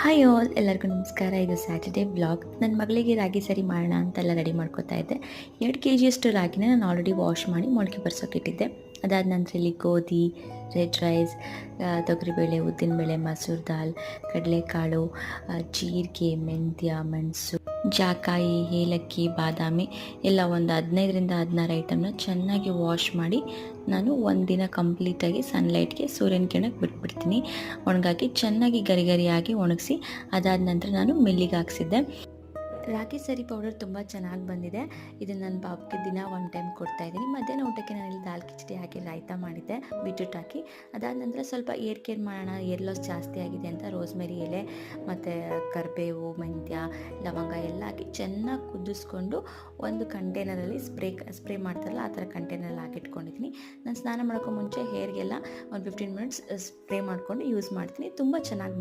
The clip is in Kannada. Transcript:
ಹಾಯ್ ಆಲ್ ಎಲ್ಲರಿಗೂ ನಮಸ್ಕಾರ. ಇದು ಸ್ಯಾಟರ್ಡೆ ಬ್ಲಾಗ್ ನನ್ನ ಮಗಳಿಗೆ ರಾಗಿ ಸರಿ ಮಾಡೋಣ ಅಂತೆಲ್ಲ ರೆಡಿ ಮಾಡ್ಕೋತಾ ಇದ್ದೆ. ಎರಡು ಕೆ ಜಿಯಷ್ಟು ರಾಗಿನ ನಾನು ಆಲ್ರೆಡಿ ವಾಶ್ ಮಾಡಿ ಮೊಳಕೆ ಬರ್ಸೋಕೆ ಇಟ್ಟಿದ್ದೆ. ಅದಾದ ನಂತರ ಇಲ್ಲಿ ಗೋಧಿ ರೆಡ್ ರೈಸ್ ತೊಗರಿಬೇಳೆ, ಉದ್ದಿನಬೇಳೆ, ಮಸೂರ್ ದಾಲ್, ಕಡಲೆಕಾಳು ಜೀರಿಗೆ, ಮೆಂತ್ಯ, ಮೆಣಸು ಜಾಕಾಯಿ, ಏಲಕ್ಕಿ, ಬಾದಾಮಿ ಎಲ್ಲ ಒಂದು ಹದಿನೈದರಿಂದ ಹದಿನಾರು ಐಟಮ್ನ ಚೆನ್ನಾಗಿ ವಾಶ್ ಮಾಡಿ ನಾನು ಒಂದಿನ ಕಂಪ್ಲೀಟಾಗಿ ಸನ್ಲೈಟ್ಗೆ ಸೂರ್ಯನ ಕಿರಣಕ್ಕೆ ಬಿಟ್ಬಿಡ್ತೀನಿ. ಒಣಗಾಕಿ ಚೆನ್ನಾಗಿ ಗರಿಗರಿಯಾಗಿ ಒಣಗಿಸಿ ಅದಾದ ನಂತರ ನಾನು ಮಿಲ್ಲಿಗೆ ಹಾಕ್ಸಿದ್ದೆ. ರಾಗಿ ಸರಿ ಪೌಡರ್ ತುಂಬ ಚೆನ್ನಾಗಿ ಬಂದಿದೆ. ಇದನ್ನು ನನ್ನ ಬಾಬ್ಗೆ ದಿನ ಒನ್ ಟೈಮ್ ಕೊಡ್ತಾ ಇದ್ದೀನಿ. ಮಧ್ಯಾಹ್ನ ಊಟಕ್ಕೆ ನಾನು ಇಲ್ಲಿ ದಾಲ್ ಕಿಚಡಿ ಹಾಕಿ ರಾಯ್ತ ಮಾಡಿದ್ದೆ, ಬೀಟ್ರೂಟ್ ಹಾಕಿ. ಅದಾದ ನಂತರ ಸ್ವಲ್ಪ ಏರ್ ಕೇರ್ ಮಾಡೋಣ, ಏರ್ ಲಾಸ್ ಜಾಸ್ತಿ ಆಗಿದೆ ಅಂತ ರೋಸ್ಮೆರಿ ಎಲೆ, ಮತ್ತು ಕರಿಬೇವು, ಮೆಂತ್ಯ, ಲವಂಗ ಎಲ್ಲ ಹಾಕಿ ಚೆನ್ನಾಗಿ ಕುದಿಸ್ಕೊಂಡು ಒಂದು ಕಂಟೈನರಲ್ಲಿ ಸ್ಪ್ರೇ ಸ್ಪ್ರೇ ಮಾಡ್ತಾರಲ್ಲ ಆ ಥರ ಕಂಟೈನರಲ್ಲಿ ಹಾಕಿಟ್ಕೊಂಡಿದ್ದೀನಿ. ನಾನು ಸ್ನಾನ ಮಾಡೋಕ್ಕೂ ಮುಂಚೆ ಹೇರ್ಗೆಲ್ಲ ಒಂದು ಫಿಫ್ಟೀನ್ ಮಿನಿಟ್ಸ್ ಸ್ಪ್ರೇ ಮಾಡಿಕೊಂಡು ಯೂಸ್ ಮಾಡ್ತೀನಿ. ತುಂಬ ಚೆನ್ನಾಗಿ